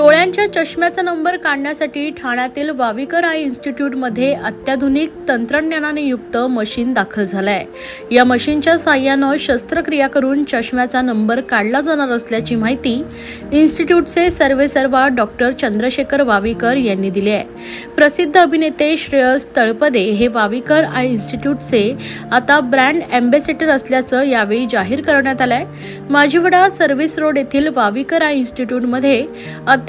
डोळ्यांच्या चष्म्याचा नंबर काढण्यासाठी ठाण्यातील वाविकर आय इन्स्टिट्यूटमध्ये अत्याधुनिक तंत्रज्ञानाने युक्त मशीन दाखल झालंय. या मशीनच्या साह्यानं शस्त्रक्रिया करून चष्म्याचा नंबर काढला जाणार असल्याची माहिती इन्स्टिट्यूटचे सर्वेसर्वा डॉक्टर चंद्रशेखर वाविकर यांनी दिली आहे. प्रसिद्ध अभिनेते श्रेयस तळपदे हे वाविकर आय इन्स्टिट्यूटचे आता ब्रँड अँबॅसेडर असल्याचं यावेळी जाहीर करण्यात आलंय. माझीवडा सर्व्हिस रोड येथील वाविकर आय इन्स्टिट्यूटमध्ये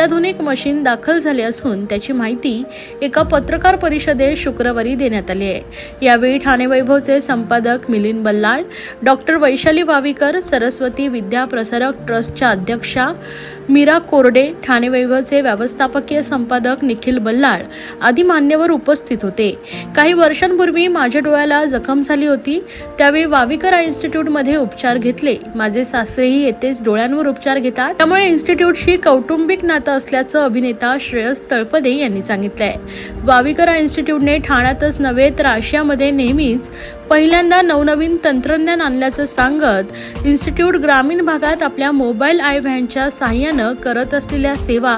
अत्याधुनिक मशीन दाखल झाले असून त्याची माहिती एका पत्रकार परिषदेत शुक्रवारी देण्यात आली आहे. यावेळी ठाणे वैभवचे संपादक मिलिंद बल्लाळ डॉक्टर वैशाली वाविकर सरस्वती विद्या प्रसारक ट्रस्टच्या अध्यक्षा मीरा कोरडे ठाणे वैभवचे व्यवस्थापकीय संपादक निखिल बल्लाळ आदी मान्यवर उपस्थित होते. काही वर्षांपूर्वी माझ्या डोळ्याला जखम झाली होती. त्यावेळी वाविकर इन्स्टिट्यूटमध्ये उपचार घेतले. माझे सासरेही येथेच डोळ्यांवर उपचार घेतात. त्यामुळे इन्स्टिट्यूटशी कौटुंबिक नातं असल्याचं अभिनेता श्रेयस तळपदे यांनी सांगितलंय. वाविकर इन्स्टिट्यूटने ठाण्यातच नव्हे तर आशियामध्ये नेहमीच पहिल्यांदा नवनवीन तंत्रज्ञान आणल्याचं सांगत इन्स्टिट्यूट ग्रामीण भागात आपल्या मोबाईल आय व्हॅनच्या साह्यानं करत असलेल्या सेवा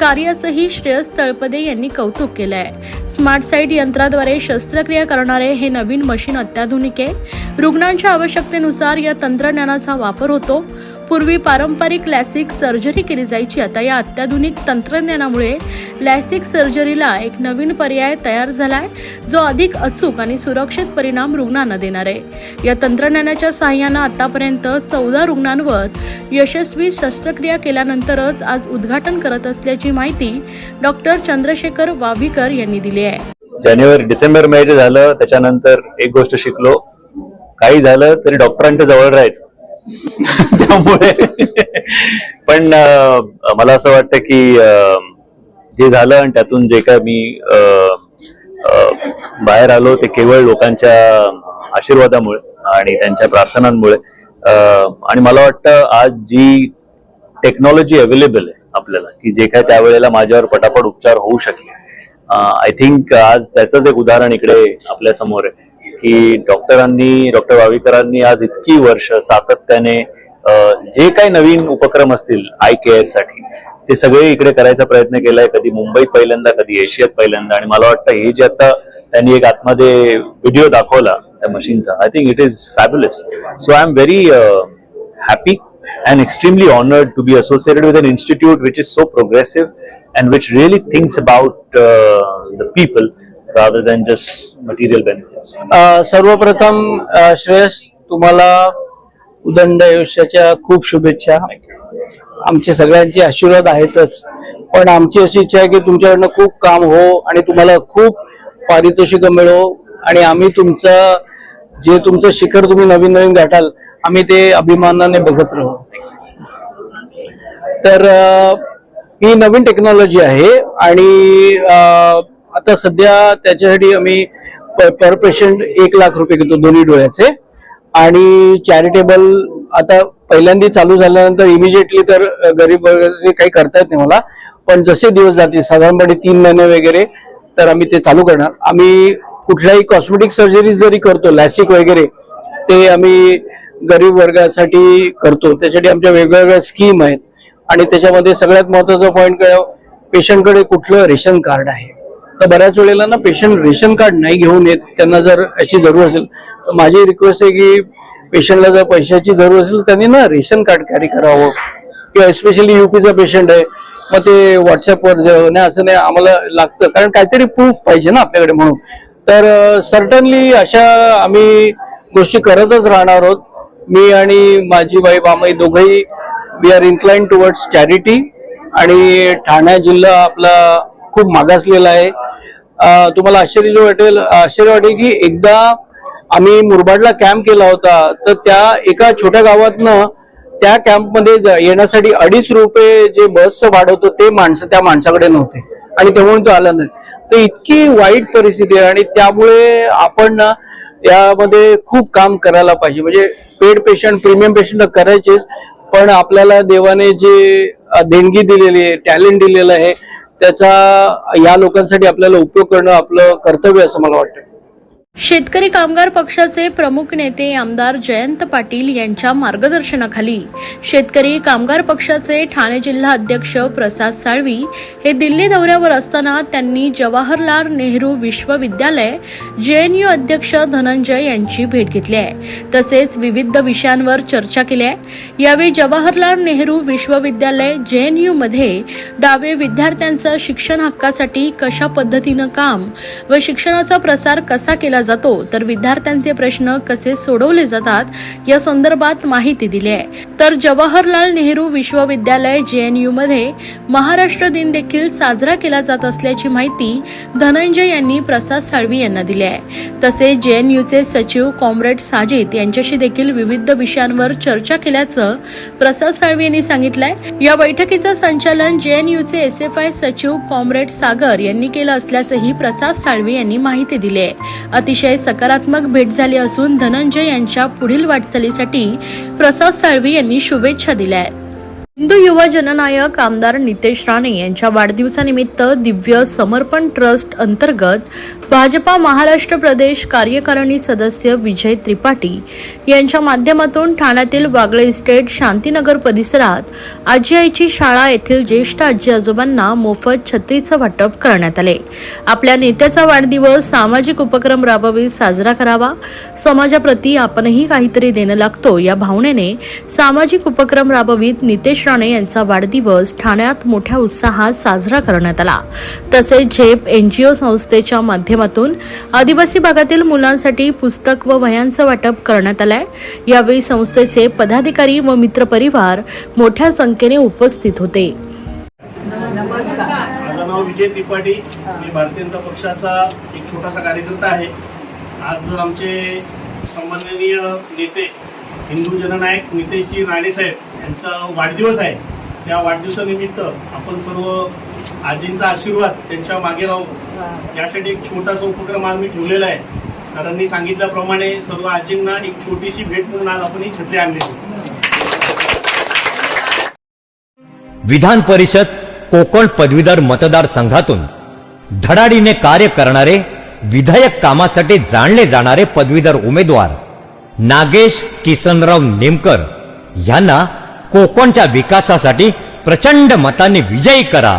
कार्याचंही श्रेयस तळपदे यांनी कौतुक केलं आहे स्मार्ट साईट यंत्राद्वारे शस्त्रक्रिया करणारे हे नवीन मशीन अत्याधुनिक आहे. रुग्णांच्या आवश्यकतेनुसार या तंत्रज्ञानाचा वापर होतो. पूर्वी पारंपरिक लॅसिक सर्जरी केली जायची. आता या अत्याधुनिक तंत्रज्ञानामुळे लॅसिक सर्जरीला एक नवीन पर्याय तयार झालाय जो अधिक अचूक आणि सुरक्षित परिणाम रुग्णांना देणार आहे. या तंत्रज्ञानाच्या सहाय्यानं आतापर्यंत चौदा रुग्णांवर यशस्वी शस्त्रक्रिया केल्यानंतरच आज उद्घाटन करत असल्याची माहिती डॉक्टर चंद्रशेखर वाभीकर यांनी दिली आहे. जानेवारी डिसेंबर महिने झालं त्याच्यानंतर एक गोष्ट शिकलो. काही झालं तरी डॉक्टरांच्या जवळ राहायचं. त्यामुळे. पण मला असं वाटतं की जे झालं आणि त्यातून जे काय मी बाहेर आलो ते केवळ लोकांच्या आशीर्वादामुळे आणि त्यांच्या प्रार्थनांमुळे. आणि मला वाटतं आज जी टेक्नॉलॉजी अवेलेबल आहे आपल्याला की जे काय त्यावेळेला माझ्यावर पटापट उपचार होऊ शकले. आय थिंक आज त्याचंच एक उदाहरण इकडे आपल्यासमोर आहे. की डॉक्टरांनी डॉक्टर वावीकरांनी आज इतकी वर्ष सातत्याने जे काही नवीन उपक्रम असतील आय केअरसाठी ते सगळे इकडे करायचा प्रयत्न केलाय. कधी मुंबईत पहिल्यांदा कधी एशियात पहिल्यांदा. आणि मला वाटतं हे जे आता त्यांनी एक आतमध्ये व्हिडिओ दाखवला त्या मशीनचा I think it is fabulous so I am very happy and extremely honored to be associated with an institute which is so progressive and which really thinks about uh, the people rather than just material benefits. अ, सर्वप्रथम अ, श्रेयस तुम्हाला उदंड आयुष्याच्या खूप शुभेच्छा. आमचे सगळ्यांचे आशीर्वाद आहेतच. पण आमची अशी इच्छा आहे की तुमच्याकडनं खूप काम हो आणि तुम्हाला खूप पारितोषिक मिळो आणि आम्ही तुमचं जे तुमचं शिखर तुम्ही नवीन नवीन गाठाल आम्ही ते अभिमानाने बघत राहू. तर अ, ही नवीन टेक्नॉलॉजी आहे आणि अ, आता सध्या त्याच्यासाठी आम्ही पर पेशंट एक लाख रुपये घेतो दोन्ही डोळ्याचे. आणि चॅरिटेबल आता पहिल्यांदा चालू झाल्यानंतर इमिजिएटली तर गरीब वर्गाचे काही करता येत नाही मला. पण जसे दिवस जातील साधारणपणे तीन महिने वगैरे तर आम्ही ते चालू करणार. आम्ही कुठल्याही कॉस्मेटिक सर्जरी जरी करतो लॅसिक वगैरे ते आम्ही गरीब वर्गासाठी करतो. त्यासाठी आमच्या वेगवेगळ्या स्कीम आहेत. आणि त्याच्यामध्ये सगळ्यात महत्त्वाचा पॉईंट काय पेशंटकडे कुठलं रेशन कार्ड आहे? तर बऱ्याच वेळेला ना पेशंट रेशन कार्ड नाही घेऊन येत त्यांना जर याची जरूर असेल तर माझी रिक्वेस्ट आहे की पेशंटला जर पैशाची जरूर असेल त्यांनी ना रेशन कार्ड कॅरी करावं. किंवा एस्पेशली युपीचा पेशंट आहे मग ते व्हॉट्सअपवर जे नाही असं नाही आम्हाला लागतं. कारण काहीतरी प्रूफ पाहिजे ना आपल्याकडे म्हणून. तर सर्टनली अशा आम्ही गोष्टी करतच राहणार आहोत. मी आणि माझी बाई बामाई दोघंही we are incline towards charity आणि ठाणे जिल्हा आपला खूप मागासलेला आहे. तुम्हाला आश्चर्य वाटेल आश्चर्य वाटेल की एकदा आम्ही मुरबाडला कॅम्प केला होता तर त्या एका छोट्या गावातनं त्या कॅम्पमध्ये येण्यासाठी अडीच रुपये जे बसचं भाडं होतं ते माणसं त्या माणसाकडे नव्हते. आणि तेव्हा तो आला नाही. तर इतकी वाईट परिस्थिती आहे आणि त्यामुळे आपण ना यामध्ये खूप काम करायला पाहिजे. म्हणजे पेड पेशंट प्रीमियम पेशंट करायचेच पण आपल्याला देवाने जे देणगी दिलेली आहे टॅलेंट दिलेलं आहे त्याचा या लोकांसाठी आपल्याला उपयोग करणं आपलं कर्तव्य असं मला वाटतं. शेतकरी कामगार पक्षाचे प्रमुख नेते आमदार जयंत पाटील यांच्या मार्गदर्शनाखाली शेतकरी कामगार पक्षाचे ठाणे जिल्हा अध्यक्ष प्रसाद साळवी हे दिल्ली दौऱ्यावर असताना त्यांनी जवाहरलाल नेहरू विश्वविद्यालय जेएनयू अध्यक्ष धनंजय यांची भेट घेतली आहे. तसेच विविध विषयांवर चर्चा केली आहे. यावेळी जवाहरलाल नेहरू विश्वविद्यालय जेएनयू मध्ये डावे विद्यार्थ्यांचं शिक्षण हक्कासाठी कशा पद्धतीनं काम व शिक्षणाचा प्रसार कसा केला जातो तर विद्यार्थ्यांचे प्रश्न कसे सोडवले जातात या संदर्भात माहिती दिली आहे. तर जवाहरलाल नेहरू विश्वविद्यालय जेएनयू मध्ये महाराष्ट्र दिन देखील साजरा केला जात असल्याची माहिती धनंजय यांनी प्रसाद साळवी यांना दिली आहे. तसेच जेएनयूचे सचिव कॉम्रेड साजिद यांच्याशी देखील विविध विषयांवर चर्चा केल्याचं प्रसाद साळवी यांनी सांगितलंय. या बैठकीचं संचालन जेएनयूचे एस एफ आय सचिव कॉम्रेड सागर यांनी केलं असल्याचंही प्रसाद साळवी यांनी माहिती दिली आहे. अतिशय सकारात्मक भेट झाली असून धनंजय यांच्या पुढील वाटचालीसाठी प्रसाद साळवी यांनी शुभेच्छा दिल्या आहेत. हिंदू युवा जननायक आमदार नितेश राणे यांच्या वाढदिवसानिमित्त दिव्य समर्पण ट्रस्ट अंतर्गत भाजपा महाराष्ट्र प्रदेश कार्यकारिणी सदस्य विजय त्रिपाठी यांच्या माध्यमातून ठाण्यातील वागळे इस्टेट शांतीनगर परिसरात आजी आईची शाळा येथील ज्येष्ठ आजी आजोबांना मोफत छत्रीचं वाटप करण्यात आले. आपल्या नेत्याचा वाढदिवस सामाजिक उपक्रम राबवीत साजरा करावा समाजाप्रती आपणही काहीतरी देणं लागतो या भावनेने सामाजिक उपक्रम राबवीत नितेश राणे यांचा वाढदिवस ठाण्यात मोठ्या उत्साहात साजरा करण्यात आला. तसेच झेप एनजीओ संस्थेच्या माध्यमातून आदिवासी भागातील मुलांसाठी पुस्तक व वह्यांचं वाटप करण्यात आलंय. यावेळी संस्थेचे पदाधिकारी व मित्रपरिवार मोठ्या संख्येने उपस्थित होते. माझं नाव विजय त्रिपाठी. मी भारतीय जनता पक्षाचा एक छोटासा कार्यकर्ता आहे. आज आमचे सन्माननीय नेते हिंदू जननायक नितेशजी राणेसाहेब यांचा वाढदिवस आहे. त्या वाढदिवसानिमित्त आपण सर्व आजींचा आशीर्वाद त्यांच्या मागे राहू. यासाठी एक छोटासा उपक्रम आज मी ठेवलेला आहे. सरांनी सांगितल्याप्रमाणे सर्व आजींना एक छोटीशी भेट म्हणून आज आपण ही छत्री आणलेली विधान परिषद कोकण पदवीधर मतदारसंघातून धडाडीने कार्य करणारे विधायक कामासाठी जाणले जाणारे पदवीधर उमेदवार नागेश किसनराव नेमकर यांना कोकणच्या विकासासाठी प्रचंड मताने विजयी करा.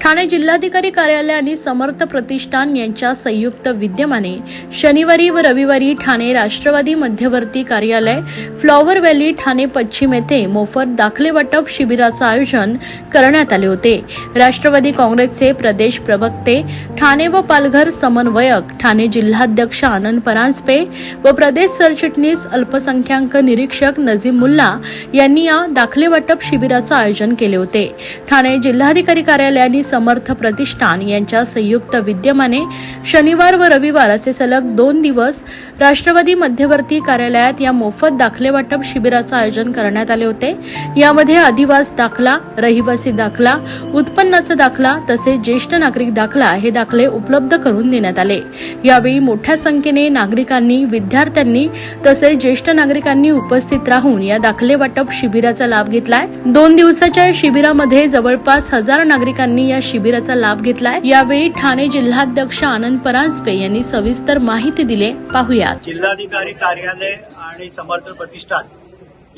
ठाणे जिल्हाधिकारी कार्यालय आणि समर्थ प्रतिष्ठान यांच्या संयुक्त विद्यमाने शनिवारी व रविवारी ठाणे राष्ट्रवादी मध्यवर्ती कार्यालय फ्लॉवर व्हॅली ठाणे पश्चिम येथे मोफत दाखले वाटप शिबिराचं आयोजन करण्यात आले होते. राष्ट्रवादी काँग्रेसचे प्रदेश प्रवक्ते ठाणे व पालघर समन्वयक ठाणे जिल्हाध्यक्ष आनंद परांजपे व प्रदेश सरचिटणीस अल्पसंख्याक निरीक्षक नजीम मुल्ला यांनी या दाखले वाटप शिबिराचं आयोजन केले होते. ठाणे जिल्हाधिकारी कार्यालयाने समर्थ प्रतिष्ठान यांच्या संयुक्त विद्यमाने शनिवार व रविवार असे सलग दोन दिवस राष्ट्रवादी मध्यवर्ती कार्यालयात या मोफत दाखले वाटप शिबिराचं आयोजन करण्यात आले होते. यामध्ये अधिवास दाखला रहिवासी दाखला उत्पन्नाचा दाखला तसेच ज्येष्ठ नागरिक दाखला हे दाखले उपलब्ध करून देण्यात आले. यावेळी मोठ्या संख्येने नागरिकांनी विद्यार्थ्यांनी तसेच ज्येष्ठ नागरिकांनी उपस्थित राहून या दाखले वाटप शिबिराचा लाभ घेतलाय. दोन दिवसाच्या या शिबिरामध्ये जवळपास हजार नागरिकांनी या या शिबिराचा लाभ घेतलाय. यावेळी ठाणे जिल्हाध्यक्ष आनंद परांजपे यांनी सविस्तर माहिती दिली. पाहूया जिल्हाधिकारी कार्यालय आणि समर्थ प्रतिष्ठान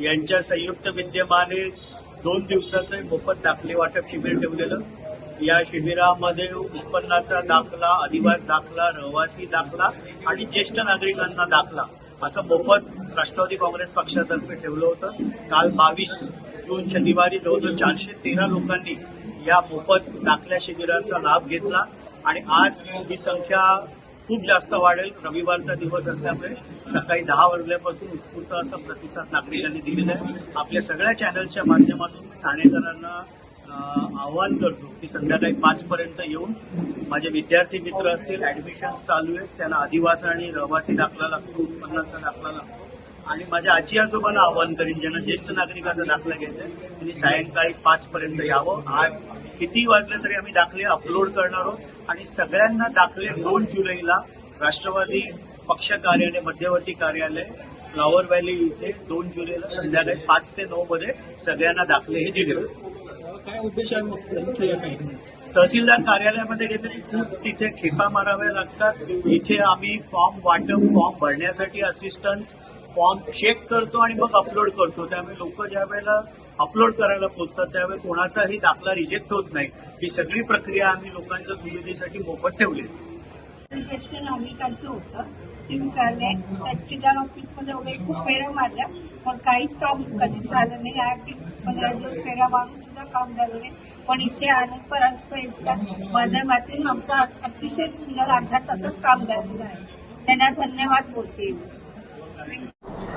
यांच्या संयुक्त विद्यमाने दोन दिवसाचं मोफत दाखले वाटप शिबिर ठेवलेलं. या शिबिरामध्ये उत्पन्नाचा दाखला अधिवास दाखला रहिवासी दाखला आणि ज्येष्ठ नागरिकांना दाखला असं मोफत राष्ट्रवादी काँग्रेस पक्षातर्फे ठेवलं होतं. काल बावीस जून शनिवारी जवळजवळ चारशे तेरा लोकांनी या मोफत दाखल्या शिबिराचा लाभ घेतला आणि आज ही संख्या खूप जास्त वाढेल. रविवारचा दिवस असल्यामुळे सकाळी दहा वाजल्यापासून उत्स्फूर्त असा प्रतिसाद नागरिकांनी दिलेला आहे. आपल्या सगळ्या चॅनलच्या माध्यमातून मी ठाणेकरांना आवाहन करतो की संध्याकाळी पाच पर्यंत येऊन माझे विद्यार्थी मित्र असतील ऍडमिशन चालू आहेत त्यांना आदिवासी आणि रहिवासी दाखला लागतो उत्पन्नाचा दाखला लागतो. आणि माझ्या आजी आजोबांना आवाहन करीन ज्यांना ज्येष्ठ नागरिकाचा दाखला घ्यायचा आहे त्यांनी सायंकाळी पाच पर्यंत यावं. आज किती वाजले तरी आम्ही दाखले अपलोड करणार आहोत. आणि सगळ्यांना दाखले दोन जुलैला राष्ट्रवादी पक्ष कार्यालय मध्यवर्ती कार्यालय फ्लॉवर व्हॅली इथे दोन जुलैला संध्याकाळी पाच ते नऊ मध्ये सगळ्यांना दाखले हे दिले. काय उद्देश? तहसीलदार कार्यालयामध्ये गेले खूप तिथे खेपा माराव्या लागतात. इथे आम्ही फॉर्म वाटप फॉर्म भरण्यासाठी असिस्टन्स फॉर्म चेक करतो आणि मग अपलोड करतो. त्यामुळे लोक ज्या वेळेला अपलोड करायला पोहोचतात त्यावेळेस कोणाचाही दाखला रिजेक्ट होत नाही. ही सगळी प्रक्रिया आम्ही लोकांच्या सुविधेसाठी मोफत ठेवली. ज्येष्ठ नागरिकांचं होतं ते मी काढले तहसीलदार ऑफिसमध्ये वगैरे खूप फेऱ्या मारल्या पण काहीच काम कधी झालं नाही. ते पंधरा दिवस फेऱ्या मारून सुद्धा काम झालं नाही. पण इथे आनंद परांजपेच्या माध्यमातून आमचं अतिशय सुंदर अर्धा तासात काम झालेलं आहे. त्यांना धन्यवाद बोलते.